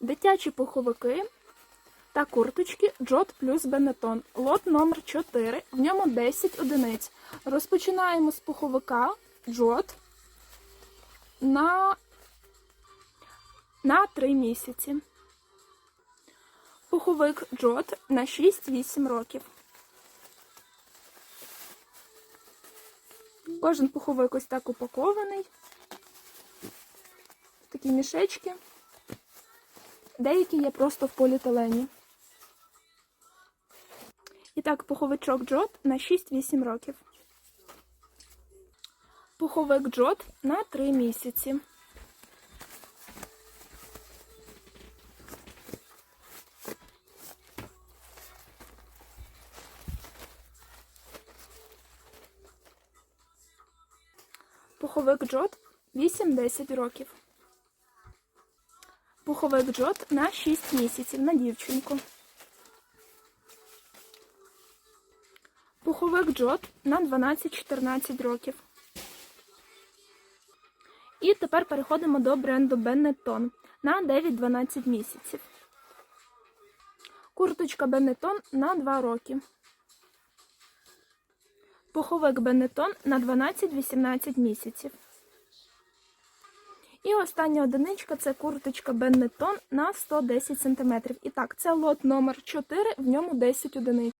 Дитячі пуховики та курточки Джот плюс Бенетон. Лот номер 4, в ньому 10 одиниць. Розпочинаємо з пуховика Джот на, на 3 місяці. Пуховик Джот на 6-8 років. Кожен пуховик ось так упакований. Такі мішечки. Деякі є просто в поліетилені. І так, пуховичок Джот на 6-8 років. Пуховик Джот на 3 місяці. Пуховик Джот 8-10 років. Пуховик Джот на 6 місяців на дівчинку. Пуховик Джот на 12-14 років. І тепер переходимо до бренду Benetton на 9-12 місяців. Курточка Benetton на 2 роки. Пуховик Benetton на 12-18 місяців. І остання одиничка це курточка Беннетон на 110 см. І так, це лот номер 4, в ньому 10 одиниць.